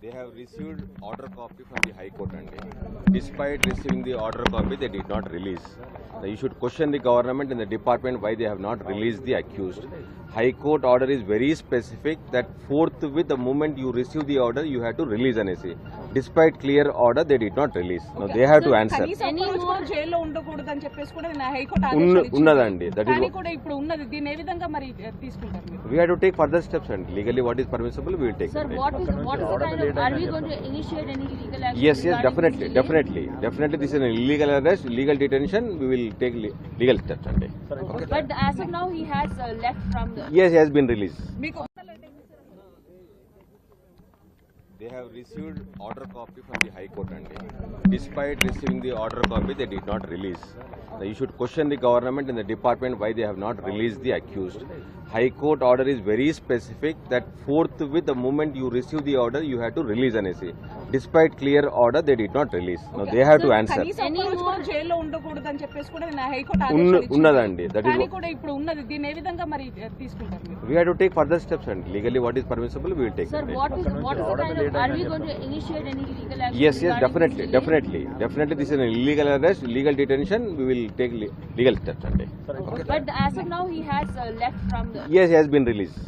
They have received order copy from the High Court and despite receiving the order copy, they did not release. You should question the government and the department why they have not released the accused. High Court order is very specific that forthwith the moment you receive the order, you have to release an essay. Despite clear order, they did not release. Now they have to answer. కనీసం ఒక్క రోజు కూడా జైల్లో ఉండకూడదు అని చెప్పేసి కూడా నేను హైకోర్టు. ఉన్నదండి. That is కానీ what- కూడా ఇప్పుడు ఉన్నది దీన్ని ఏ విధంగా మరి తీసుకుంటారు మీరు We have to take further steps and legally what is permissible, we will take. Sir, it. what is what is the kind of are we going to initiate any legal action? Yes, yes, definitely, definitely, definitely. This is an illegal arrest, illegal detention. We will take le- legal steps and delay? But as of now, he has uh, left from the. yes, he has been released. They have received order copy from the High Court and despite receiving the order copy, they did not release. Now you should question the government and the department why they have not released the accused. High Court order is very specific that forthwith the moment you receive the order, you have to release an essay. Despite clear order, they did not release. Now they have to answer. కనీసం ఒక్క రోజు కూడా జైల్లో ఉండకూడదు అని చెప్పేసి కూడా నేను హైకోర్టు ఉన్న- ఆదేశాలు ఇచ్చింది. ఉన్నదండి. That is కానీ what- కూడా ఇప్పుడు ఉన్నది దీన్ని ఏ విధంగా మరి తీసుకుంటారు మీరు We have to take further steps and legally what is permissible, we will take. Sir, it. what is what is the kind of are we going to initiate any legal action? Yes, yes, definitely, definitely, definitely. This is an illegal arrest, illegal detention. We will take le- legal steps and But as of now, he has uh, left from the. yes, he has been released.